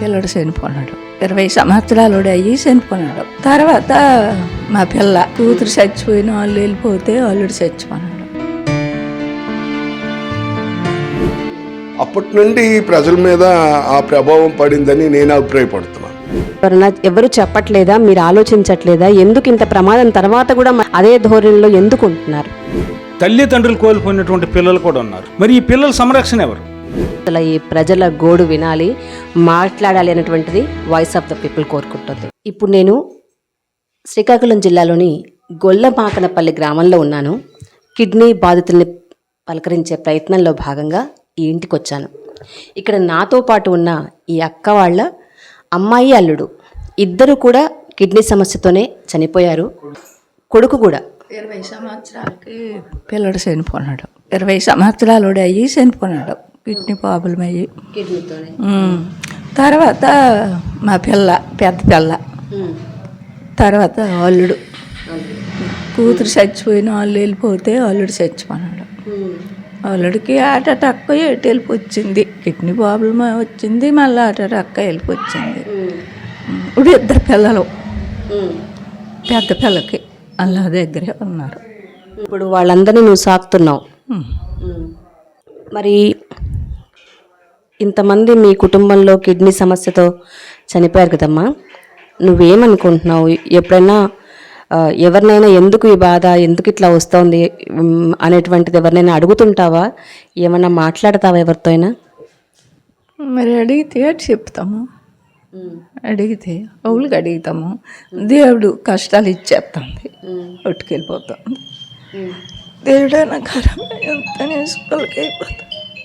పిల్లడు చనిపోన్నాడు ఇరవై సంవత్సరాలు అయ్యి చనిపోన్నాడు తర్వాత మా పిల్ల కూతురు చచ్చిపోయిన వాళ్ళు వెళ్ళిపోతే అల్లుడు చచ్చిపోన్నాడు అప్పటి నుండి ప్రజల మీద ఆ ప్రభావం పడిందని నేను అభిప్రాయపడుతున్నాను. ఎవరన్నా ఎవరు చెప్పట్లేదా? మీరు ఆలోచించట్లేదా? ఎందుకు ఇంత ప్రమాదం? తర్వాత కూడా అదే ధోరణిలో ఎందుకు ఉంటున్నారు? తల్లిదండ్రులు కోల్పోయినటువంటి పిల్లలు కూడా ఉన్నారు. మరి ఈ పిల్లల సంరక్షణ ఎవరు? అసలు ఈ ప్రజల గోడు వినాలి మాట్లాడాలి అనేటువంటిది వాయిస్ ఆఫ్ ద పీపుల్ కోరుకుంటుంది. ఇప్పుడు నేను శ్రీకాకుళం జిల్లాలోని గొల్లమాకనపల్లి గ్రామంలో ఉన్నాను. కిడ్నీ బాధితుల్ని పలకరించే ప్రయత్నంలో భాగంగా ఈ ఇంటికి వచ్చాను ఇక్కడ నాతో పాటు ఉన్న ఈ అక్క వాళ్ళ అమ్మాయి అల్లుడు ఇద్దరు కూడా కిడ్నీ సమస్యతోనే చనిపోయారు. కొడుకు కూడా. ఇరవై సంవత్సరాలకి పిల్లడు చనిపోన్నాడు ఇరవై సంవత్సరాలు అయ్యి చనిపోన్నాడు కిడ్నీ ప్రాబ్లం అయ్యి. తర్వాత మా పిల్ల పెద్ద పిల్ల. తర్వాత అల్లుడు. కూతురు చచ్చిపోయిన వాళ్ళు వెళ్ళిపోతే అల్లుడు చచ్చిపోన్నాడు అల్లుడికి హార్ట్ అటాక్ ఎటు వచ్చింది కిడ్నీ ప్రాబ్లం వచ్చింది మళ్ళీ హార్ట్ అటాక్ వెళ్ళిపో వచ్చింది ఇప్పుడు ఇద్దరు పిల్లలు. పెద్ద పిల్లకి అల్లా దగ్గరే ఉన్నారు. ఇప్పుడు వాళ్ళందరినీ నువ్వు సాకుతున్నావు. మరి ఇంతమంది మీ కుటుంబంలో కిడ్నీ సమస్యతో చనిపోయారు కదమ్మా. నువ్వేమనుకుంటున్నావు? ఎప్పుడైనా ఎవరినైనా ఎందుకు ఈ బాధ ఎందుకు ఇట్లా వస్తోంది అనేటువంటిది ఎవరినైనా అడుగుతుంటావా? ఏమన్నా మాట్లాడతావా ఎవరితో అయినా? మరి అడిగితే అటు చెప్తాము. అడిగితే అవులుగా అడుగుతాము. దేవుడు కష్టాలు ఇచ్చేస్తుంది ఒట్టుకెళ్ళిపోతుంది దేవుడు అనకారం ఎంత నేసుకోలకి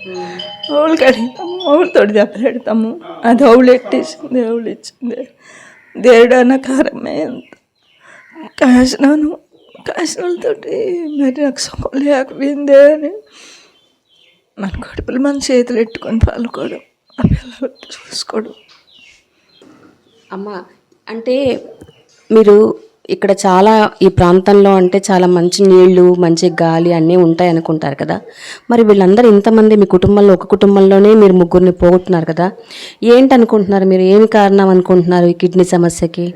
అయిపోతుంది కడుగుతాము అడుగుతాము దెబ్బలాడతాము అది అవులు ఎట్టేసింది అవులు ఇచ్చింది దేవుడు కారమే ఎంత కాసినాను కాసినతోటి మరి నాకు సుఖం లేకపోయిందే అని మన కడుపులు మన చేతులు ఎట్టుకొని పాలుకోవడం ఆ పిల్లలు చూసుకోవడం అమ్మ అంటే మీరు ఇక్కడ చాలా ఈ ప్రాంతంలో అంటే చాలా మంచి నీళ్ళు మంచి గాలి అన్నీ ఉంటాయి అనుకుంటారు కదా. మరి వీళ్ళందరూ ఇంతమంది మీ కుటుంబంలో ఒక కుటుంబంలోనే మీరు ముగ్గురిని పోగొట్టున్నారు కదా. ఏంటి అనుకుంటున్నారు మీరు? ఏమి కారణం అనుకుంటున్నారు ఈ కిడ్నీ సమస్యకి?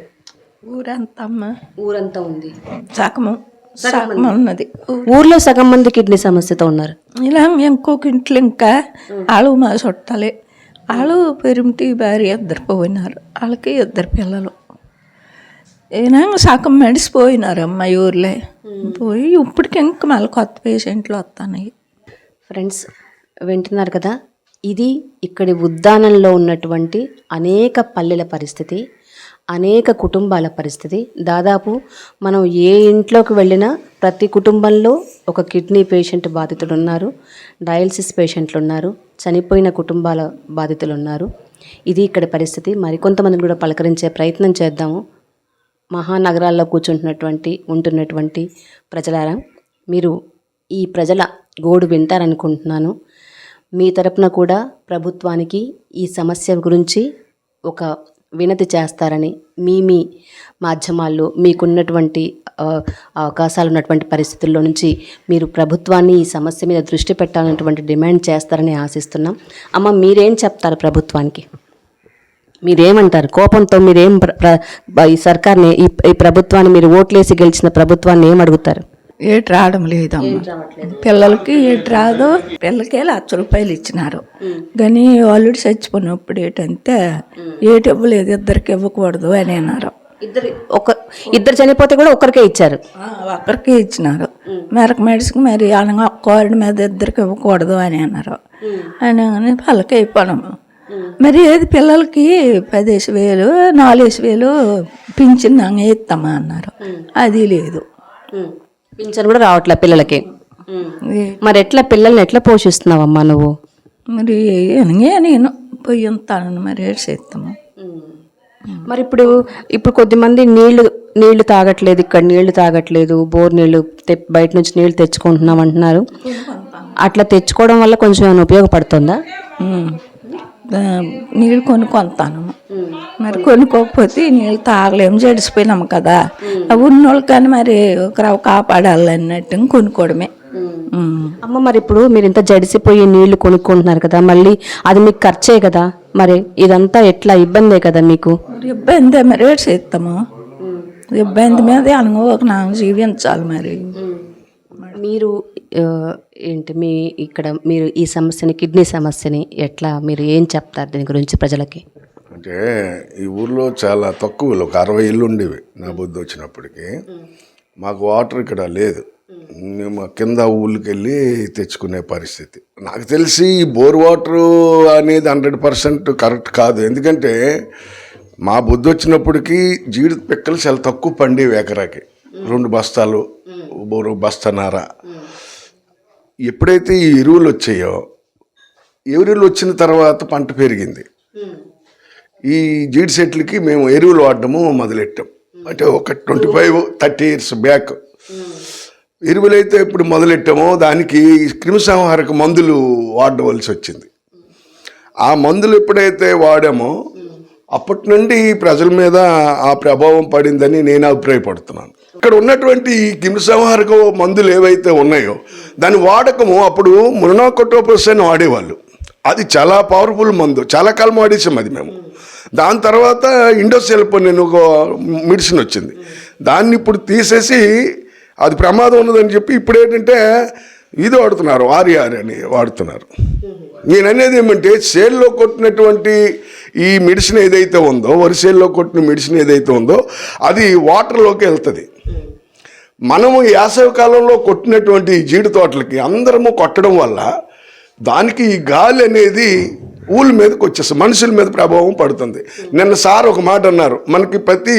ఊరంతా అమ్మ. ఊరంతా ఉంది. సగము. సగం ఉన్నది. ఊర్లో సగం మంది కిడ్నీ సమస్యతో ఉన్నారు. ఇలా ఇంకొక ఇంట్లో ఇంకా వాళ్ళు మా చుట్టాలే వాళ్ళు పెరుమిటి భార్య ఇద్దరు పోయినారు. వాళ్ళకి ఇద్దరు పిల్లలు. ఏనా? సగం మెడిసిపోయినారమ్మ అమ్మాయి ఊర్లే. పోయి ఇప్పటికి ఇంకా మళ్ళీ కొత్త పేషెంట్లు వస్తున్నాయి. ఫ్రెండ్స్ వింటున్నారు కదా? ఇది ఇక్కడి ఉద్దానంలో ఉన్నటువంటి అనేక పల్లెల పరిస్థితి అనేక కుటుంబాల పరిస్థితి. దాదాపు మనం ఏ ఇంట్లోకి వెళ్ళినా ప్రతి కుటుంబంలో ఒక కిడ్నీ పేషెంట్ బాధితులు ఉన్నారు డయాలసిస్ పేషెంట్లు ఉన్నారు చనిపోయిన కుటుంబాల బాధితులు ఉన్నారు ఇది ఇక్కడ పరిస్థితి. మరికొంతమందిని కూడా పలకరించే ప్రయత్నం చేద్దాము. మహానగరాల్లో కూర్చుంటున్నటువంటి ఉంటున్నటువంటి ప్రజలారా మీరు ఈ ప్రజల గోడు వింటారనుకుంటున్నాను. మీ తరపున కూడా ప్రభుత్వానికి ఈ సమస్య గురించి ఒక వినతి చేస్తారని మీ మీ మాధ్యమాల్లో మీకున్నటువంటి అవకాశాలు ఉన్నటువంటి పరిస్థితుల్లో నుంచి మీరు ప్రభుత్వాన్ని ఈ సమస్య మీద దృష్టి పెట్టాలన్నటువంటి డిమాండ్ చేస్తారని ఆశిస్తున్నాం. అమ్మ మీరేం చెప్తారు ప్రభుత్వానికి? మీరేమంటారు? కోపంతో మీరేం ఈ సర్కార్ని ఈ ప్రభుత్వాన్ని మీరు ఓట్లేసి గెలిచిన ప్రభుత్వాన్ని ఏం అడుగుతారు ఏటి రావడం లేదమ్మా. పిల్లలకి ఏటి రాదు పిల్లకే లక్ష రూపాయలు ఇచ్చినారు. కానీ వాళ్ళు చచ్చిపోయినప్పుడు ఏంటంటే ఏటి ఇవ్వలేదు ఇద్దరికి ఇవ్వకూడదు అని అన్నారు. ఇద్దరు ఒక ఇద్దరు చనిపోతే కూడా ఒక్కరికే ఇచ్చారు. ఆ, ఒక్కరికి ఇచ్చినారు. మెరక మెడిసికి మరి అనగా ఒక్కవాడి మీద ఇద్దరికి ఇవ్వకూడదు అని అన్నారు. అని పల్లకి అయిపోయాము మరి ఏది పిల్లలకి పదేసి వేలు నాలుగేసి వేలు పింఛన్ ఇస్తామా అన్నారు. అది లేదు. పింఛన్ కూడా రావట్లే పిల్లలకి. మరి ఎట్లా పిల్లల్ని ఎట్లా పోషిస్తున్నావమ్మా నువ్వు? మరి అనగే నేను పొయ్యి ఉంటాను మరి ఏడు చేస్తాము మరి ఇప్పుడు ఇప్పుడు కొద్దిమంది నీళ్ళు నీళ్ళు తాగట్లేదు ఇక్కడ నీళ్ళు తాగట్లేదు బోర్ నీళ్ళు బయట నుంచి నీళ్ళు తెచ్చుకుంటున్నాం అంటున్నారు. అట్లా తెచ్చుకోవడం వల్ల కొంచెం ఏమైనా ఉపయోగపడుతుందా? నీళ్ళు కొనుక్కొంతాను మరి కొనుక్కోకపోతే నీళ్ళు తాగలేము జడిసిపోయినాము కదా. అవి ఉన్నోళ్ళు కానీ మరి ఒకరావు కాపాడాలి అన్నట్టు కొనుక్కోవడమే. అమ్మ మరి ఇప్పుడు మీరు ఇంత జడిసిపోయి నీళ్ళు కొనుక్కుంటున్నారు కదా మళ్ళీ అది మీకు ఖర్చే కదా మరి ఇదంతా ఎట్లా? ఇబ్బందే కదా మీకు? ఇబ్బంది మరి చేస్తాము. ఇబ్బంది మీద అనుభవం నాకు జీవించాలి మరి. మీరు ఏంటి మీ ఇక్కడ మీరు ఈ సమస్యని కిడ్నీ సమస్యని ఎట్లా మీరు ఏం చెప్తారు దీని గురించి ప్రజలకి? అంటే ఈ ఊర్లో చాలా తక్కువ ఒక అరవై ఇల్లు ఉండేవి నా బుద్ధి వచ్చినప్పటికి. మాకు వాటర్ ఇక్కడ లేదు. మేము కింద ఊళ్ళకి వెళ్ళి తెచ్చుకునే పరిస్థితి. నాకు తెలిసి ఈ బోర్ వాటర్ అనేది హండ్రెడ్ పర్సెంట్ కరెక్ట్ కాదు. ఎందుకంటే మా బుద్ధి వచ్చినప్పటికి జీడి పిక్కలు చాలా తక్కువ పండేవి ఎకరాకి. రెండు బస్తాలు బోరు బస్తనార. ఎప్పుడైతే ఈ ఎరువులు వచ్చాయో ఎరువులు వచ్చిన తర్వాత పంట పెరిగింది. ఈ జీడి చెట్లకి మేము ఎరువులు వాడడము మొదలెట్టాం. అంటే ఒక twenty five thirty years back. ఎరువులైతే ఇప్పుడు మొదలెట్టామో దానికి క్రిమిసంహారక మందులు వాడవలసి వచ్చింది. ఆ మందులు ఎప్పుడైతే వాడామో అప్పటి నుండి ప్రజల మీద ఆ ప్రభావం పడిందని నేను అభిప్రాయపడుతున్నాను. ఇక్కడ ఉన్నటువంటి కింసంహారక మందులు ఏవైతే ఉన్నాయో దాని వాడకము అప్పుడు మునోకొటోపస్ అని వాడేవాళ్ళు. అది చాలా పవర్ఫుల్ మందు. చాలా కాలం వాడేసాం అది మేము. దాని తర్వాత ఇండోసెల్పన్ అని ఒక మెడిసిన్ వచ్చింది. దాన్ని ఇప్పుడు తీసేసి అది ప్రమాదం ఉన్నదని చెప్పి ఇప్పుడు ఏంటంటే ఇది వాడుతున్నారు ఆర్ఆర్ అని వాడుతున్నారు. నేను అనేది ఏమంటే సేల్లో కొట్టినటువంటి ఈ మెడిసిన్ ఏదైతే ఉందో వరి సేల్లో కొట్టిన మెడిసిన్ ఏదైతే ఉందో అది వాటర్లోకి వెళ్తుంది. మనము వేసవి కాలంలో కొట్టినటువంటి జీడి తోటలకి అందరము కొట్టడం వల్ల దానికి ఈ గాలి అనేది ఊళ్ళ మీదకి వచ్చేస్తుంది మనుషుల మీద ప్రభావం పడుతుంది. నిన్న సార్ ఒక మాట అన్నారు మనకి ప్రతి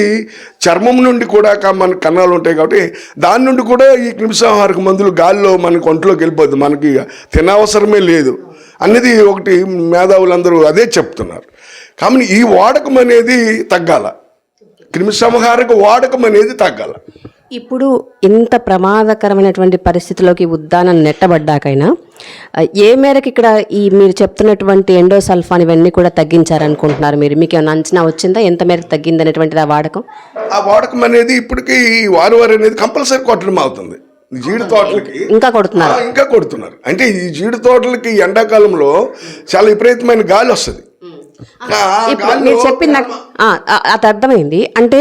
చర్మం నుండి కూడా మన కన్నాలు ఉంటాయి కాబట్టి దాని నుండి కూడా ఈ క్రిమిసంహారక మందులు గాలిలో మనకి ఒంట్లోకి వెళ్ళిపోద్ది మనకి తినవసరమే లేదు. అనేది ఒకటి మేధావులందరూ అదే చెప్తున్నారు. కాబట్టి ఈ వాడకం అనేది తగ్గాల. క్రిమిసంహారక వాడకం అనేది తగ్గాల. ఇప్పుడు ఇంత ప్రమాదకరమైనటువంటి పరిస్థితిలోకి ఉద్దానం నెట్టబడ్డాకైనా ఏ మేరకు ఇక్కడ ఈ మీరు చెప్తున్నటువంటి ఎండోసల్ఫాన్ ఇవన్నీ కూడా తగ్గించారనుకుంటున్నారు మీరు? మీకు ఏమైనా అంచనా వచ్చిందా? ఎంత మేరకు తగ్గింది అనేటువంటిది ఆ వాడకం? ఆ వాడకం అనేది ఇప్పటికీ వారు వారు అనేది కంపల్సరీ కొట్టడం అవుతుంది. జీడి తోటలకి. ఇంకా కొడుతున్నారు. ఇంకా కొడుతున్నారు. అంటే ఈ జీడి తోటలకి ఎండాకాలంలో చాలా విపరీతమైన గాలి వస్తుంది. ఇప్పుడు మీరు చెప్పింది నాకు అది అర్థమైంది. అంటే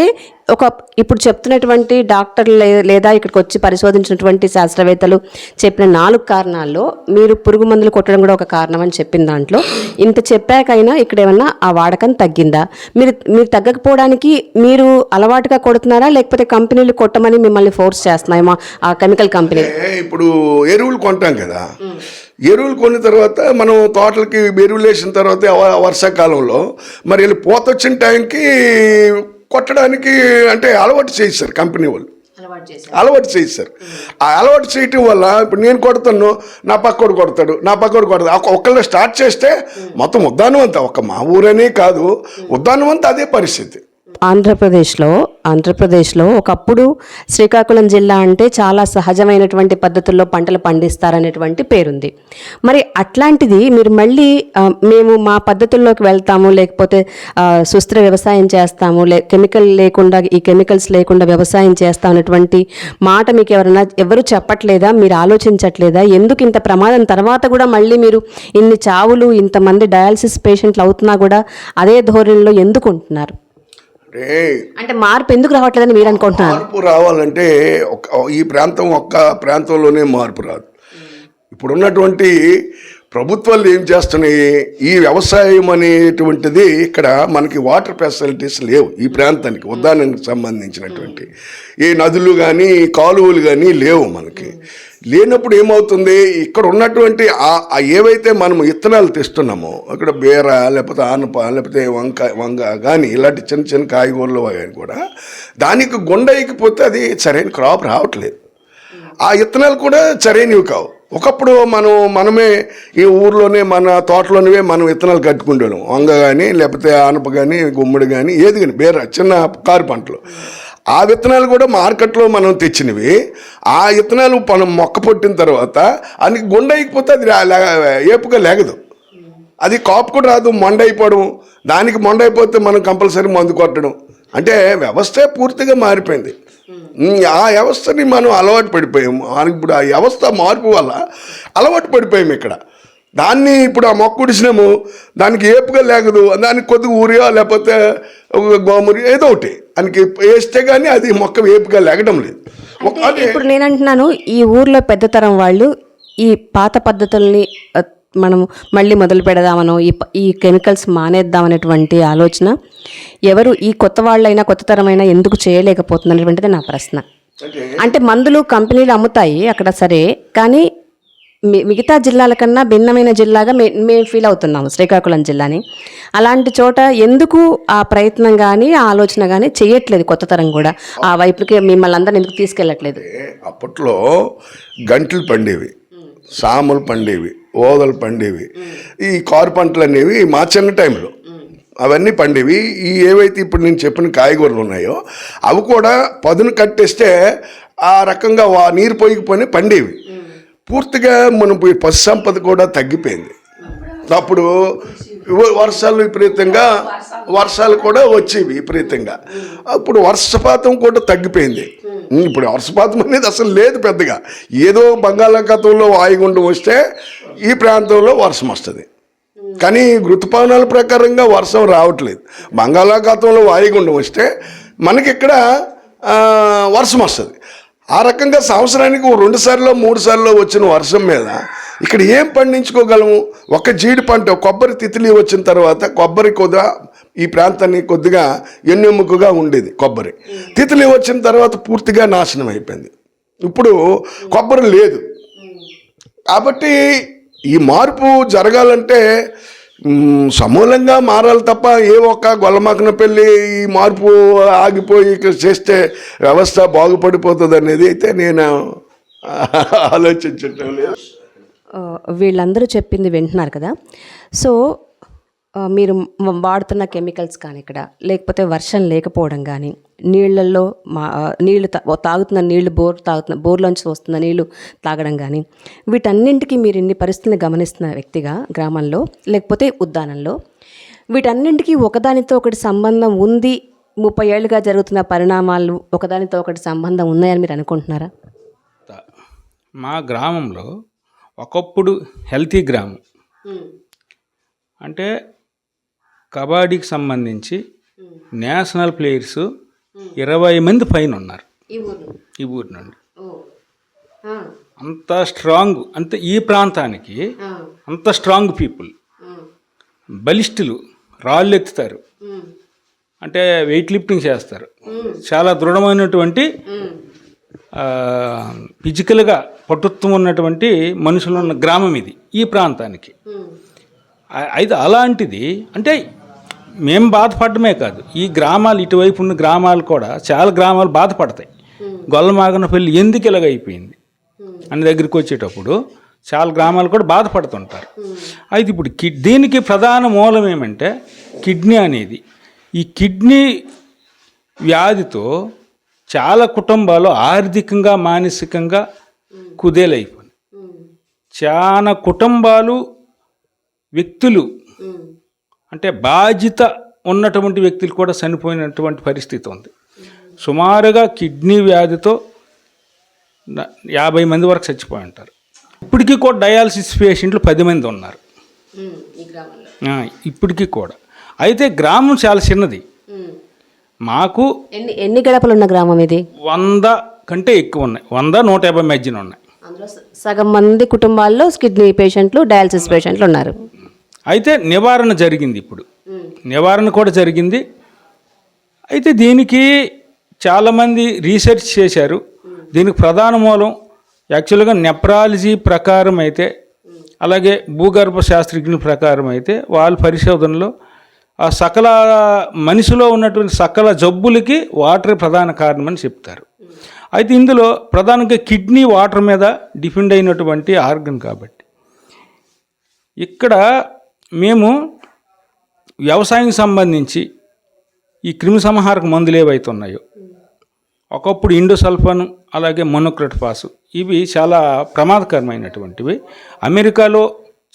ఒక ఇప్పుడు చెప్తున్నటువంటి డాక్టర్లు లేదా ఇక్కడికి వచ్చి పరిశోధించినటువంటి శాస్త్రవేత్తలు చెప్పిన నాలుగు కారణాల్లో మీరు పురుగు మందులు కొట్టడం కూడా ఒక కారణం అని చెప్పిన దాంట్లో. ఇంత చెప్పాకైనా ఇక్కడ ఏమన్నా ఆ వాడకం తగ్గిందా? మీరు మీరు తగ్గకపోవడానికి మీరు అలవాటుగా కొడుతున్నారా? లేకపోతే కంపెనీలు కొట్టమని మిమ్మల్ని ఫోర్స్ చేస్తున్నాయేమో ఆ కెమికల్ కంపెనీ. ఇప్పుడు ఎరువులు కొంటాం కదా. ఎరువులు కొన్న తర్వాత మనం తోటలకి ఎరువులు వేసిన తర్వాత వర్షాకాలంలో మరి వీళ్ళు పూత వచ్చిన టైంకి కొట్టడానికి అంటే అలవాటు చేస్తారు కంపెనీ వాళ్ళు. అలవాటు చేస్తారు ఆ అలవాటు చేయటం వల్ల ఇప్పుడు నేను కొడతాను నా పక్కోడు కొడతాడు నా పక్కోడు కొడతాడు. ఒక- ఒక్కళ్ళే స్టార్ట్ చేస్తే మొత్తం ఉద్దానం అంతా ఒక మా ఊరనే కాదు ఉద్దానం అంతా అదే పరిస్థితి. ఆంధ్రప్రదేశ్లో ఆంధ్రప్రదేశ్లో ఒకప్పుడు శ్రీకాకుళం జిల్లా అంటే చాలా సహజమైనటువంటి పద్ధతుల్లో పంటలు పండిస్తారనేటువంటి పేరుంది. మరి అట్లాంటిది మీరు మళ్ళీ మేము మా పద్ధతుల్లోకి వెళ్తాము లేకపోతే సుస్థిర వ్యవసాయం చేస్తాము లే కెమికల్ లేకుండా ఈ కెమికల్స్ లేకుండా వ్యవసాయం చేస్తాం అనేటువంటి మాట మీకు ఎవరైనా ఎవరు చెప్పట్లేదా? మీరు ఆలోచించట్లేదా? ఎందుకు ఇంత ప్రమాదం? తర్వాత కూడా మళ్ళీ మీరు ఇన్ని చావులు ఇంతమంది డయాలసిస్ పేషెంట్లు అవుతున్నా కూడా అదే ధోరణిలో ఎందుకు ఉంటున్నారు? అంటే అంటే మార్పు ఎందుకు రావట్లేదని మీరు అనుకుంటున్నారు? మార్పు రావాలంటే ఈ ప్రాంతం ఒక్క ప్రాంతంలోనే మార్పు రాదు. ఇప్పుడు ఉన్నటువంటి ప్రభుత్వాలు ఏం చేస్తున్నాయి? ఈ వ్యవసాయం అనేటువంటిది ఇక్కడ మనకి వాటర్ ఫెసిలిటీస్ లేవు ఈ ప్రాంతానికి ఉద్దానానికి సంబంధించినటువంటి. ఏ నదులు కానీ కాలువలు కానీ లేవు మనకి. లేనప్పుడు ఏమవుతుంది? ఇక్కడ ఉన్నటువంటి ఆ- ఏవైతే మనం విత్తనాలు తెస్తున్నామో అక్కడ బీర లేకపోతే ఆనప లేకపోతే వంకాయ వంగ కానీ ఇలాంటి చిన్న చిన్న కాయగూరలు కానీ కూడా దానికి గుండైకిపోతే అది సరైన క్రాప్ రావట్లేదు. ఆ విత్తనాలు కూడా సరైనవి కావు. ఒకప్పుడు మనం మనమే ఈ ఊర్లోనే మన తోటలోనివే మనం విత్తనాలు కట్టుకుంటాము వంగ కానీ లేకపోతే ఆనప కానీ గుమ్మడి కానీ ఏది కానీ బీర చిన్న కారు పంటలు. ఆ విత్తనాలు కూడా మార్కెట్లో మనం తెచ్చినవి. ఆ విత్తనాలు మనం మొక్క పొట్టిన తర్వాత అది గుండె అయిపోతే అది ఏపుగా లేగదు. అది కాపు కూడా రాదు మొండ అయిపోవడం. దానికి మొండ అయిపోతే మనం కంపల్సరీ మందు కొట్టడం. అంటే వ్యవస్థే పూర్తిగా మారిపోయింది. ఆ వ్యవస్థని మనం అలవాటు పడిపోయాము. మనకి ఇప్పుడు ఆ వ్యవస్థ మార్పు వల్ల అలవాటు పడిపోయాము ఇక్కడ. దాన్ని ఇప్పుడు ఆ మొక్క ఉడిసినాము దానికి ఏపుగా లేకదు దానికి కొద్దిగా ఊరియా లేకపోతే ఒక గోమురి ఏదో ఒకటి. దానికి వేస్తే కానీ అది మొక్క ఏపుగా లేగడం లేదు. ఇప్పుడు నేను అంటున్నాను ఈ ఊర్లో పెద్ద తరం వాళ్ళు ఈ పాత పద్ధతుల్ని మనం మళ్ళీ మొదలు పెడదామనో ఈ ఈ కెమికల్స్ మానేద్దామనేటువంటి ఆలోచన ఎవరు ఈ కొత్త వాళ్ళైనా కొత్త తరమైనా ఎందుకు చేయలేకపోతుంది అనేటువంటిది నా ప్రశ్న. అంటే మందులు కంపెనీలు అమ్ముతాయి అక్కడ సరే కానీ మిగతా జిల్లాల కన్నా భిన్నమైన జిల్లాగా మే మేము ఫీల్ అవుతున్నాము శ్రీకాకుళం జిల్లాని. అలాంటి చోట ఎందుకు ఆ ప్రయత్నం కానీ ఆ ఆలోచన కానీ చేయట్లేదు కొత్త తరం కూడా? ఆ వైపుకి మిమ్మల్ని అందరిని ఎందుకు తీసుకెళ్ళట్లేదు? అప్పట్లో గంటలు పండేవి సాములు పండేవి ఓదలు పండేవి ఈ కారు పంటలు అనేవి మా చిన్న టైంలో. అవన్నీ పండేవి. ఈ ఏవైతే ఇప్పుడు నేను చెప్పిన కాయగూరలు ఉన్నాయో అవి కూడా పదును కట్టేస్తే ఆ రకంగా వా నీరు పొయ్యిపోయి పండేవి. పూర్తిగా మనం పోయి పశు సంపద కూడా తగ్గిపోయింది. అప్పుడు వర్షాలు విపరీతంగా వర్షాలు కూడా వచ్చేవి విపరీతంగా. అప్పుడు వర్షపాతం కూడా తగ్గిపోయింది. ఇప్పుడు వర్షపాతం అనేది అసలు లేదు పెద్దగా. ఏదో బంగాళాఖాతంలో వాయుగుండం వస్తే ఈ ప్రాంతంలో వర్షం వస్తుంది. కానీ ఋతుపవనాల ప్రకారంగా వర్షం రావట్లేదు. బంగాళాఖాతంలో వాయుగుండం వస్తే మనకి ఇక్కడ వర్షం వస్తుంది. ఆ రకంగా సంవత్సరానికి రెండు సార్లు మూడు సార్లు వచ్చిన వర్షం మీద ఇక్కడ ఏం పండించుకోగలము? ఒక జీడి పంట కొబ్బరి తితిలి వచ్చిన తర్వాత కొబ్బరి కొద్దిగా ఈ ప్రాంతాన్ని కొద్దిగా ఎన్నెముకగా ఉండేది కొబ్బరి. తితిలి వచ్చిన తర్వాత పూర్తిగా నాశనం అయిపోయింది. ఇప్పుడు కొబ్బరి లేదు. కాబట్టి ఈ మార్పు జరగాలంటే సమూలంగా మారాలి తప్ప ఏ ఒక్క గొల్లమకన పెళ్ళి ఈ మార్పు ఆగిపోయి ఇక్కడ చేస్తే వ్యవస్థ బాగుపడిపోతుంది అనేది అయితే నేను ఆలోచించటం లేదు. వీళ్ళందరూ చెప్పింది వింటున్నారు కదా. సో మీరు వాడుతున్న కెమికల్స్ కానీ ఇక్కడ లేకపోతే వర్షం లేకపోవడం కానీ నీళ్ళల్లో మా ఓ తాగుతున్న నీళ్ళు బోర్ తాగుతున్న బోర్లోంచి వస్తున్న నీళ్ళు తాగడం కానీ వీటన్నింటికి మీరు ఇన్ని పరిస్థితిని గమనిస్తున్న వ్యక్తిగా గ్రామంలో లేకపోతే ఉద్యానంలో వీటన్నింటికి ఒకదానితో ఒకటి సంబంధం ఉంది ముప్పై ఏళ్ళుగా జరుగుతున్న పరిణామాలు ఒకదానితో ఒకటి సంబంధం ఉన్నాయని మీరు అనుకుంటున్నారా? మా గ్రామంలో ఒకప్పుడు హెల్తీ గ్రామం. అంటే కబడ్డీకి సంబంధించి నేషనల్ ప్లేయర్స్ ఇరవై మంది పైన ఉన్నారు. ఈ ఊరు నుండి? అంత స్ట్రాంగ్ అంత ఈ ప్రాంతానికి అంత స్ట్రాంగ్ పీపుల్. బలిష్ఠులు రాళ్ళు ఎత్తుతారు. అంటే వెయిట్ లిఫ్టింగ్ చేస్తారు. చాలా దృఢమైనటువంటి ఫిజికల్గా పటుత్వం ఉన్నటువంటి మనుషులు ఉన్న గ్రామం ఇది ఈ ప్రాంతానికి. అయితే అలాంటిది అంటే మేము బాధపడమే కాదు. ఈ గ్రామాలు ఇటువైపు ఉన్న గ్రామాలు కూడా చాలా గ్రామాలు బాధపడతాయి. గొల్లమాగనపల్లి ఎందుకు ఇలాగ అయిపోయింది అని దగ్గరికి వచ్చేటప్పుడు చాలా గ్రామాలు కూడా బాధపడుతుంటారు. అయితే ఇప్పుడు కిడ్ దీనికి ప్రధాన మూలం ఏమంటే కిడ్నీ అనేది. ఈ కిడ్నీ వ్యాధితో చాలా కుటుంబాలు ఆర్థికంగా మానసికంగా కుదేలైపోయినాయి. చాలా కుటుంబాలు వ్యక్తులు అంటే బాధ్యత ఉన్నటువంటి వ్యక్తులు కూడా చనిపోయినటువంటి పరిస్థితి ఉంది. సుమారుగా కిడ్నీ వ్యాధితో యాభై మంది వరకు చచ్చిపోయి ఉంటారు. ఇప్పటికీ కూడా డయాలసిస్ పేషెంట్లు పది మంది ఉన్నారు. ఇప్పటికీ కూడా. అయితే గ్రామం చాలా చిన్నది. మాకు ఎన్ని ఎన్ని గడపలు ఉన్న గ్రామం ఇది? వంద కంటే ఎక్కువ ఉన్నాయి. వంద నూట యాభై మధ్యన ఉన్నాయి. సగం మంది కుటుంబాల్లో కిడ్నీ పేషెంట్లు డయాలసిస్ పేషెంట్లు ఉన్నారు. అయితే నివారణ జరిగింది ఇప్పుడు. నివారణ కూడా జరిగింది. అయితే దీనికి చాలామంది రీసెర్చ్ చేశారు. దీనికి ప్రధాన మూలం యాక్చువల్గా నెప్రాలజీ ప్రకారం అయితే అలాగే భూగర్భ శాస్త్రజ్ఞుల ప్రకారం అయితే వాళ్ళ పరిశోధనలో ఆ సకల మనిషిలో ఉన్నటువంటి సకల జబ్బులకి వాటర్ ప్రధాన కారణమని చెప్తారు. అయితే ఇందులో ప్రధానంగా కిడ్నీ వాటర్ మీద డిపెండ్ అయినటువంటి ఆర్గన్ కాబట్టి. ఇక్కడ మేము వ్యవసాయం సంబంధించి ఈ క్రిమి సంహారక మందులు ఏవైతే ఉన్నాయో ఒకప్పుడు ఇండోసల్ఫాన్ అలాగే మొనోక్రటపాసు ఇవి చాలా ప్రమాదకరమైనటువంటివి. అమెరికాలో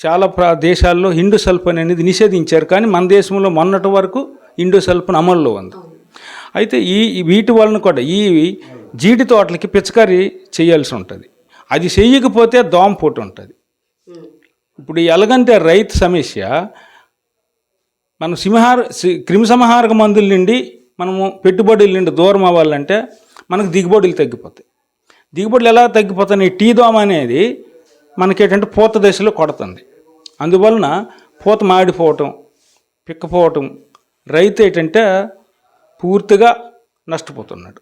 చాలా ప్ర దేశాల్లో ఇండోసల్ఫాన్ అనేది నిషేధించారు కానీ మన దేశంలో మొన్నటి వరకు ఇండోసల్ఫాన్ అమల్లో ఉంది. అయితే ఈ వీటి వలన కూడా ఈ జీడి తోటలకి పిచకారి చేయాల్సి ఉంటుంది. అది చేయకపోతే దోమపోటు ఉంటుంది. ఇప్పుడు ఎలాగంటే రైతు సమస్య మనం సింహార సి- క్రిమిసంహారక మందుల నుండి మనము పెట్టుబడుల నుండి దూరం అవ్వాలంటే మనకు దిగుబడులు తగ్గిపోతాయి. దిగుబడులు ఎలా తగ్గిపోతాయి? టీ దోమ అనేది మనకేంటంటే పూత దశలో కొడుతుంది. అందువలన పూత మాడిపోవటం పిక్కపోవటం రైతు ఏంటంటే పూర్తిగా నష్టపోతున్నాడు.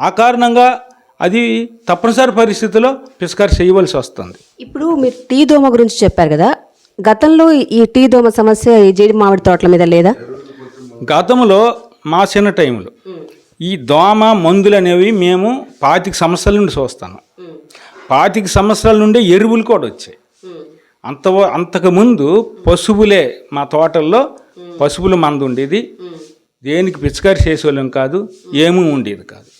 ఆ కారణంగా అది తప్పనిసరి పరిస్థితిలో పిస్కారి చేయవలసి వస్తుంది. ఇప్పుడు మీరు టీ దోమ గురించి చెప్పారు కదా గతంలో ఈ టీ దోమ సమస్య ఈ జీడి మామిడి తోటల మీద లేదా? గతంలో మా చిన్న టైంలో ఈ దోమ మందులు అనేవి మేము పాతిక సంవత్సరాల నుండి చూస్తాను. పాతిక సంవత్సరాల నుండి ఎరువులు కూడా వచ్చాయి. అంత అంతకుముందు పశువులే మా తోటల్లో పశువుల మందు ఉండేది. దేనికి పిచికారి చేసేవాళ్ళం కాదు ఏమీ ఉండేది కాదు.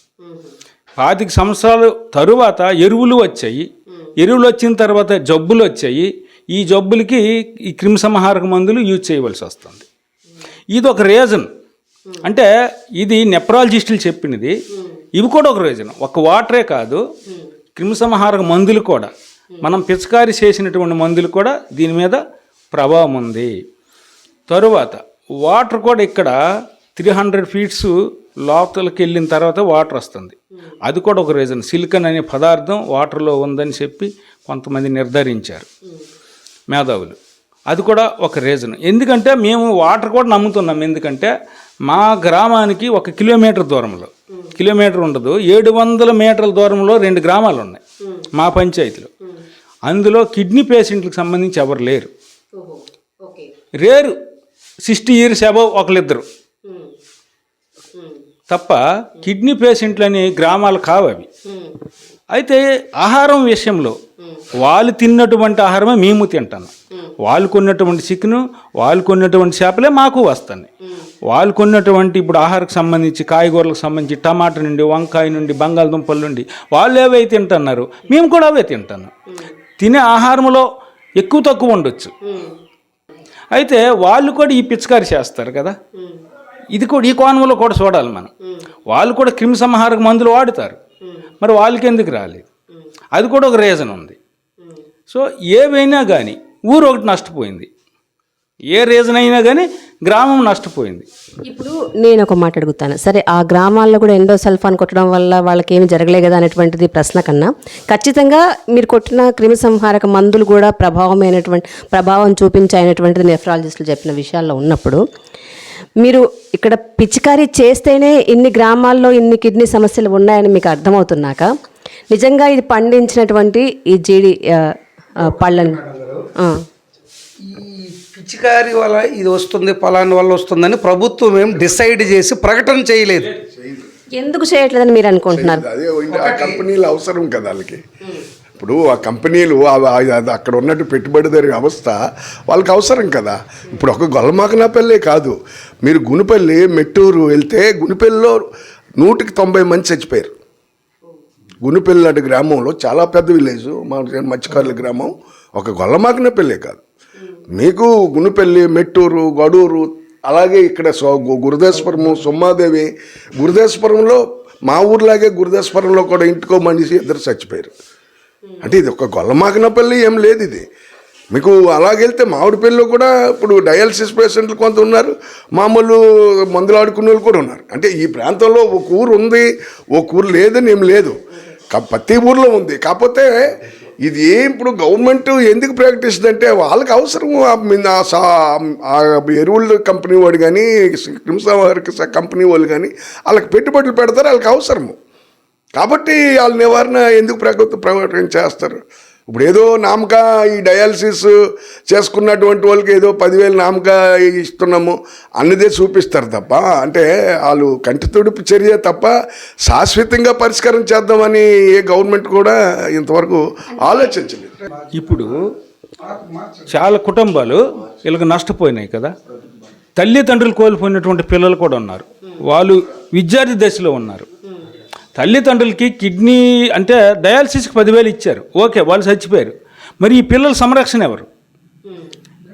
పాతిక సంవత్సరాలు తరువాత ఎరువులు వచ్చాయి. ఎరువులు వచ్చిన తర్వాత జబ్బులు వచ్చాయి. ఈ జబ్బులకి ఈ క్రిమిసంహారక మందులు యూజ్ చేయవలసి వస్తుంది. ఇది ఒక రీజన్. అంటే ఇది నెప్రాలజిస్టులు చెప్పినది. ఇవి కూడా ఒక రీజన్. ఒక వాటరే కాదు. క్రిమిసంహారక మందులు కూడా. మనం పిచకారి చేసినటువంటి మందులు కూడా దీని మీద ప్రభావం ఉంది. తరువాత వాటర్ కూడా ఇక్కడ త్రీ హండ్రెడ్ ఫీట్స్ లోపలికి వెళ్ళిన తర్వాత వాటర్ వస్తుంది. అది కూడా ఒక రీజన్ సిలికన్ అనే పదార్థం వాటర్లో ఉందని చెప్పి కొంతమంది నిర్ధారించారు మేధావులు. అది కూడా ఒక రీజన్ ఎందుకంటే మేము వాటర్ కూడా నమ్ముతున్నాం. ఎందుకంటే మా గ్రామానికి ఒక కిలోమీటర్ దూరంలో కిలోమీటర్ ఉండదు ఏడు వందల మీటర్ల దూరంలో రెండు గ్రామాలు ఉన్నాయి మా పంచాయతీలో. అందులో కిడ్నీ పేషెంట్లకు సంబంధించి ఎవరు లేరు. రేరు సిక్స్టీ ఇయర్స్ అబవ్ ఒకళ్ళిద్దరు. తప్ప కిడ్నీ పేషెంట్లని గ్రామాలు కావు అవి. అయితే ఆహారం విషయంలో వాళ్ళు తిన్నటువంటి ఆహారమే మేము తింటాను వాళ్ళు కొన్నటువంటి చికెను వాళ్ళు కొన్నటువంటి చేపలే మాకు వస్తాయి. వాళ్ళు కొన్నటువంటి ఇప్పుడు ఆహారకు సంబంధించి కాయగూరలకు సంబంధించి టమాటా నుండి వంకాయ నుండి బంగాళదుంపల నుండి వాళ్ళు ఏవైతే తింటున్నారు మేము కూడా అవే తింటాను తినే ఆహారంలో ఎక్కువ తక్కువ ఉండొచ్చు. అయితే వాళ్ళు కూడా ఈ పిచికారి చేస్తారు కదా. ఇది కూడా ఈ కోణంలో కూడా చూడాలి మనం. వాళ్ళు కూడా క్రిమి సంహారక మందులు వాడుతారు. మరి వాళ్ళకి ఎందుకు రాలేదు? అది కూడా ఒక రీజన్ ఉంది. సో ఏవైనా కానీ ఊరు ఒకటి నష్టపోయింది. ఏ రీజన్ అయినా కానీ గ్రామం నష్టపోయింది. ఇప్పుడు నేను ఒక మాట అడుగుతాను. సరే ఆ గ్రామాల్లో కూడా ఎండో సల్ఫాన్ కొట్టడం వల్ల వాళ్ళకి ఏమి జరగలే కదా అనేటువంటిది ప్రశ్న కన్నా. ఖచ్చితంగా మీరు కొట్టిన క్రిమి సంహారక మందులు కూడా ప్రభావమైనటువంటి ప్రభావం చూపించాయనటువంటిది నెఫ్రాలజిస్టులు చెప్పిన విషయాల్లో ఉన్నప్పుడు మీరు ఇక్కడ పిచికారీ చేస్తేనే ఇన్ని గ్రామాల్లో ఇన్ని కిడ్నీ సమస్యలు ఉన్నాయని మీకు అర్థమవుతున్నాక నిజంగా ఇది పండించినటువంటి ఈ జీడి పళ్ళని. ఈ పిచికారి వల్ల ఇది వస్తుంది పలాని వల్ల వస్తుందని ప్రభుత్వం ఏం డిసైడ్ చేసి ప్రకటన చేయలేదు. ఎందుకు చేయట్లేదని మీరు అనుకుంటున్నారు? అదే కంపెనీలు అవసరం కదా వాళ్ళకి. ఇప్పుడు ఆ కంపెనీలు అక్కడ ఉన్నట్టు పెట్టుబడిదారి వ్యవస్థ వాళ్ళకి అవసరం కదా. ఇప్పుడు ఒక గొల్లమాకనాపల్లే కాదు. మీరు గునిపల్లి మెట్టూరు వెళ్తే గునిపల్లిలో నూటికి తొంభై మంది చచ్చిపోయారు. గునిపల్లి లాంటి గ్రామంలో చాలా పెద్ద విలేజ్ మా మత్స్యకారుల గ్రామం ఒక గొల్లమాకనపల్లే కాదు. మీకు గునిపల్లి మెట్టూరు గడూరు అలాగే ఇక్కడ సో సుమ్మాదేవి గురుదేశ్వరము సొమ్మాదేవి గురుదేశ్వరంలో మా ఊర్లాగే గురుదేశ్వరంలో కూడా ఇంటికో మనిషి ఇద్దరు చచ్చిపోయారు. అంటే ఇది ఒక గొల్లమాకినపల్లి ఏం లేదు ఇది. మీకు అలాగెళ్తే మామిడిపల్లిలో కూడా ఇప్పుడు డయాలసిస్ పేషెంట్లు కొంత ఉన్నారు మామూలు మందులు ఆడుకునే వాళ్ళు కూడా ఉన్నారు. అంటే ఈ ప్రాంతంలో ఒక ఊరు ఉంది ఒక ఊరు లేదని ఏం లేదు. ప్రతి ఊర్లో ఉంది. కాకపోతే ఇది ఇప్పుడు గవర్నమెంట్ ఎందుకు ప్రకటిస్తుందంటే వాళ్ళకి అవసరం మీ- ఎరువుల కంపెనీ వాడు కానీ క్రిమిసంహారక కంపెనీ వాళ్ళు కానీ వాళ్ళకి పెట్టుబడులు పెడతారు వాళ్ళకి అవసరము. కాబట్టి వాళ్ళ నివారణ ఎందుకు ప్రకృతి ప్రకటన చేస్తారు? ఇప్పుడు ఏదో నామక ఈ డయాలసిస్ చేసుకున్నటువంటి వాళ్ళకి ఏదో పదివేలు నామక ఇస్తున్నాము అన్నదే చూపిస్తారు తప్ప అంటే వాళ్ళు కంటి తుడుపు చర్య తప్ప శాశ్వతంగా పరిష్కారం చేద్దామని ఏ గవర్నమెంట్ కూడా ఇంతవరకు ఆలోచించలేదు. ఇప్పుడు చాలా కుటుంబాలు వీళ్ళకి నష్టపోయినాయి కదా. తల్లిదండ్రులు కోల్పోయినటువంటి పిల్లలు కూడా ఉన్నారు. వాళ్ళు విద్యార్థి దశలో ఉన్నారు. తల్లిదండ్రులకి కిడ్నీ అంటే డయాలసిస్కి పదివేలు ఇచ్చారు. ఓకే వాళ్ళు చచ్చిపోయారు. మరి ఈ పిల్లల సంరక్షణ ఎవరు?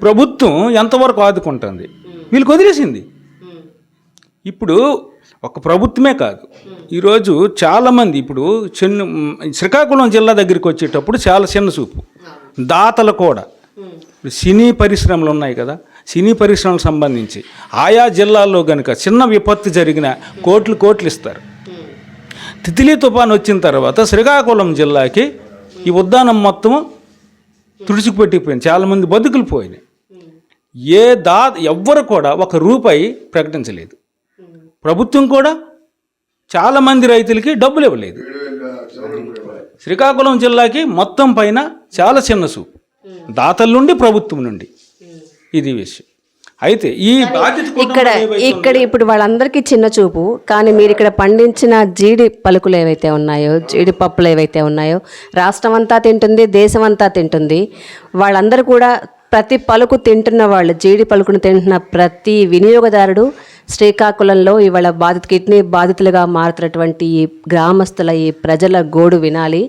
ప్రభుత్వం ఎంతవరకు ఆదుకుంటుంది? వీళ్ళకి వదిలేసింది. ఇప్పుడు ఒక ప్రభుత్వమే కాదు. ఈరోజు చాలామంది ఇప్పుడు చిన్న శ్రీకాకుళం జిల్లా దగ్గరికి వచ్చేటప్పుడు చాలా చిన్న చూపు దాతలు కూడా. ఇప్పుడు సినీ పరిశ్రమలు ఉన్నాయి కదా. సినీ పరిశ్రమలకు సంబంధించి ఆయా జిల్లాల్లో కనుక చిన్న విపత్తు జరిగిన కోట్లు కోట్లు ఇస్తారు. తితిలీ తుఫాన్ వచ్చిన తర్వాత శ్రీకాకుళం జిల్లాకి ఈ ఉద్దానం మొత్తం తుడిచిపెట్టిపోయింది చాలామంది బతుకులు పోయినాయి. ఏ దా ఎవ్వరు కూడా ఒక రూపాయి ప్రకటించలేదు. ప్రభుత్వం కూడా చాలామంది రైతులకి డబ్బులు ఇవ్వలేదు. శ్రీకాకుళం జిల్లాకి మొత్తం పైన చాలా చిన్న చూపు దాతల నుండి ప్రభుత్వం నుండి. ఇది విషయం. అయితే ఈ బాధ్యత ఇక్కడ ఇక్కడ ఇప్పుడు వాళ్ళందరికీ చిన్న చూపు కానీ మీరు ఇక్కడ పండించిన జీడి పలుకులు ఏవైతే ఉన్నాయో జీడి పప్పులు ఏవైతే ఉన్నాయో రాష్ట్రం అంతా తింటుంది దేశం అంతా తింటుంది వాళ్ళందరూ కూడా ప్రతి పలుకు తింటున్న వాళ్ళు జీడి పలుకును తింటున్న ప్రతి వినియోగదారుడు శ్రీకాకుళంలో ఇవాళ బాధిత కిడ్నీ బాధితులుగా మారుతున్నటువంటి ఈ గ్రామస్తుల ఈ ప్రజల గోడు వినాలి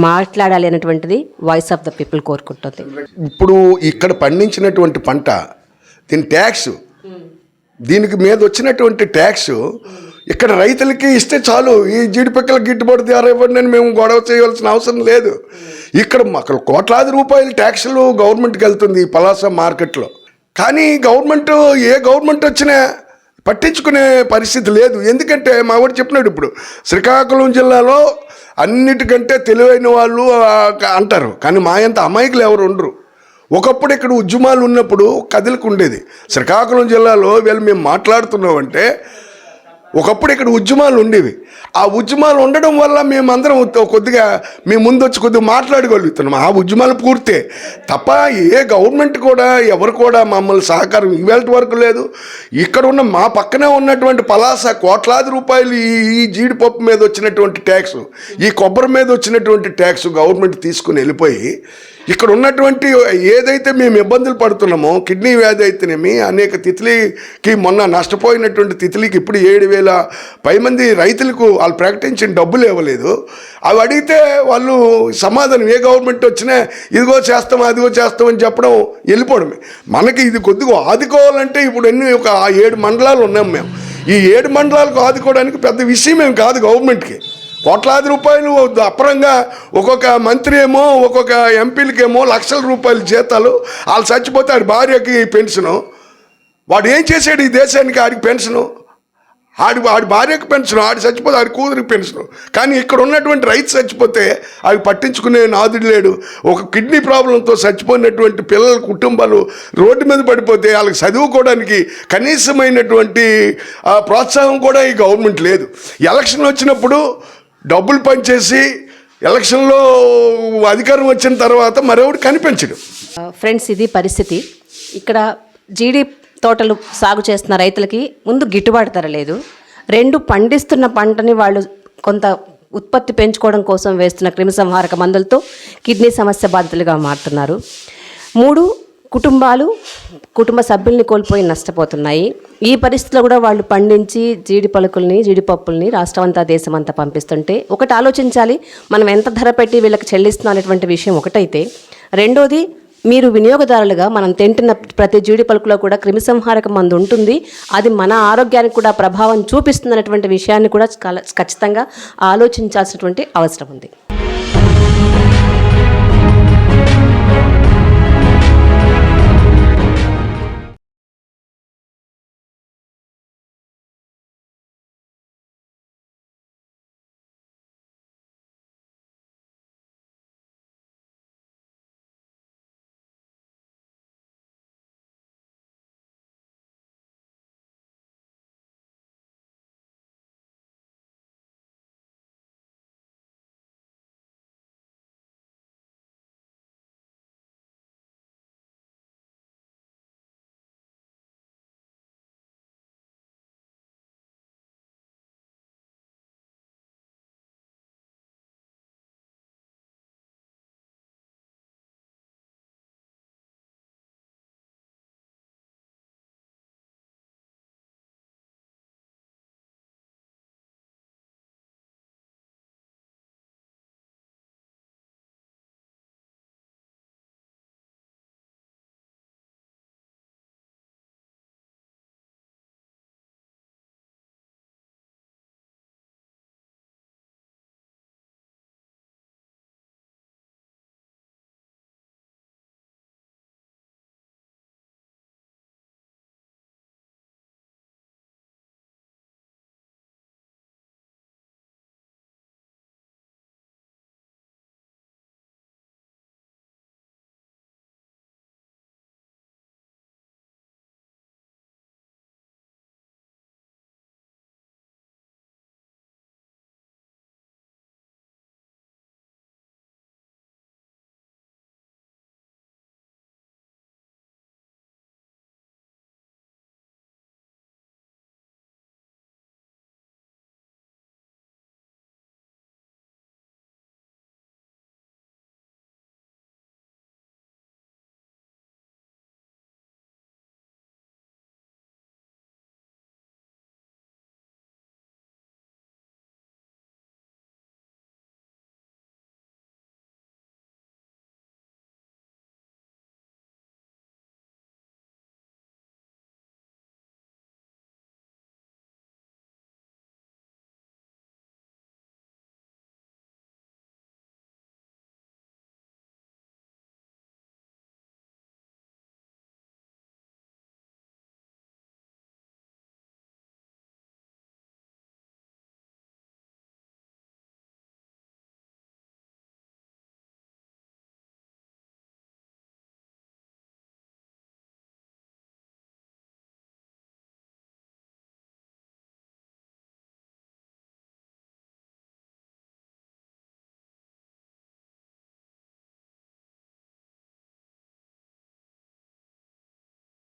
మాట్లాడాలి అనేటువంటిది వాయిస్ ఆఫ్ ద పీపుల్ కోరుకుంటుంది. ఇప్పుడు ఇక్కడ పండించినటువంటి పంట దీని ట్యాక్స్. దీనికి మీద వచ్చినటువంటి ట్యాక్స్. ఇక్కడ రైతులకి ఇస్తే చాలు. ఈ జీడిపిక్కల గిట్టుబాటు ధర ఇవ్వండి అని మేము గొడవ చేయవలసిన అవసరం లేదు. ఇక్కడ అక్కడ కోట్లాది రూపాయల ట్యాక్స్లు గవర్నమెంట్కి వెళ్తుంది ఈ పలాస మార్కెట్లో. కానీ గవర్నమెంట్ ఏ గవర్నమెంట్ వచ్చినా పట్టించుకునే పరిస్థితి లేదు. ఎందుకంటే మా వాడు చెప్పినాడు ఇప్పుడు శ్రీకాకుళం జిల్లాలో అన్నిటికంటే తెలివైన వాళ్ళు అంటారు. కానీ మా అంత అమాయకులు ఎవరు ఉండరు. ఒకప్పుడు ఇక్కడ ఉద్యమాలు ఉన్నప్పుడు కదిలికి ఉండేది శ్రీకాకుళం జిల్లాలో వీళ్ళు మేము మాట్లాడుతున్నామంటే ఒకప్పుడు ఇక్కడ ఉద్యమాలు ఉండేవి. ఆ ఉద్యమాలు ఉండడం వల్ల మేమందరం కొద్దిగా మీ ముందు వచ్చి కొద్దిగా మాట్లాడగలుగుతున్నాం. ఆ ఉద్యమాలు పూర్తే తప్ప ఏ గవర్నమెంట్ కూడా ఎవరు కూడా మమ్మల్ని సహకారం ఇవాళ వరకు లేదు. ఇక్కడ ఉన్న మా పక్కనే ఉన్నటువంటి పలాస కోట్లాది రూపాయలు ఈ ఈ జీడిపప్పు మీద వచ్చినటువంటి ట్యాక్స్ ఈ కొబ్బరి మీద వచ్చినటువంటి ట్యాక్స్ గవర్నమెంట్ తీసుకుని వెళ్ళిపోయి ఇక్కడ ఉన్నటువంటి ఏదైతే మేము ఇబ్బందులు పడుతున్నామో కిడ్నీ వ్యాధి అయితేనేమి అనేక తిత్లీకి మొన్న నష్టపోయినటువంటి తిత్లీకి ఇప్పుడు ఏడు వేల పై మంది రైతులకు వాళ్ళు ప్రకటించిన డబ్బులు ఇవ్వలేదు. అవి అడిగితే వాళ్ళు సమాధానం ఏ గవర్నమెంట్ వచ్చినా ఇదిగో చేస్తాం అదిగో చేస్తాం అని చెప్పడం వెళ్ళిపోవడమే. మనకి ఇది కొద్దిగా ఆదుకోవాలంటే ఇప్పుడు ఎన్ని ఒక ఏడు మండలాలు ఉన్నాం మేము. ఈ ఏడు మండలాలకు ఆదుకోవడానికి పెద్ద విషయం ఏం కాదు గవర్నమెంట్కి. కోట్లాది రూపాయలు అపరంగా ఒక్కొక్క మంత్రి ఏమో ఒక్కొక్క ఎంపీలకేమో లక్షల రూపాయల జీతాలు. వాళ్ళు చచ్చిపోతే ఆడి భార్యకి పెన్షను. వాడు ఏం చేశాడు ఈ దేశానికి? ఆడికి పెన్షను. ఆడి ఆడి భార్యకి పెన్షన్. ఆడి చచ్చిపోతే ఆడి కూతురికి పెన్షన్. కానీ ఇక్కడ ఉన్నటువంటి రైతు చచ్చిపోతే అవి పట్టించుకునే నాదుడు లేడు. ఒక కిడ్నీ ప్రాబ్లంతో చచ్చిపోయినటువంటి పిల్లల కుటుంబాలు రోడ్డు మీద పడిపోతే వాళ్ళకి చదువుకోవడానికి కనీసమైనటువంటి ప్రోత్సాహం కూడా ఈ గవర్నమెంట్ లేదు. ఎలక్షన్ వచ్చినప్పుడు డబ్బులు పనిచేసి ఎలక్షన్లో అధికారం వచ్చిన తర్వాత మరెవడు కనిపించడు. ఫ్రెండ్స్ ఇది పరిస్థితి. ఇక్కడ జీడి తోటలు సాగు చేస్తున్న రైతులకి ముందు గిట్టుబాటు ధర లేదు. రెండు పండిస్తున్న పంటని వాళ్ళు కొంత ఉత్పత్తి పెంచుకోవడం కోసం వేస్తున్న క్రిమిసంహారక మందులతో కిడ్నీ సమస్య బాధితులుగా మారుతున్నారు. మూడు కుటుంబాలు కుటుంబ సభ్యుల్ని కోల్పోయి నష్టపోతున్నాయి. ఈ పరిస్థితిలో కూడా వాళ్ళు పండించి జీడి పలుకుల్ని జీడిపప్పుల్ని రాష్ట్రం అంతా దేశం అంతా పంపిస్తుంటే ఒకటి ఆలోచించాలి మనం ఎంత ధర పెట్టి వీళ్ళకి చెల్లిస్తున్నాం అనేటువంటి విషయం ఒకటైతే రెండోది మీరు వినియోగదారులుగా మనం తింటున్న ప్రతి జీడి పలుకులో కూడా క్రిమిసంహారక మందు ఉంటుంది అది మన ఆరోగ్యానికి కూడా ప్రభావం చూపిస్తుందన్నటువంటి విషయాన్ని కూడా చాలా ఖచ్చితంగా ఆలోచించాల్సినటువంటి అవసరం ఉంది.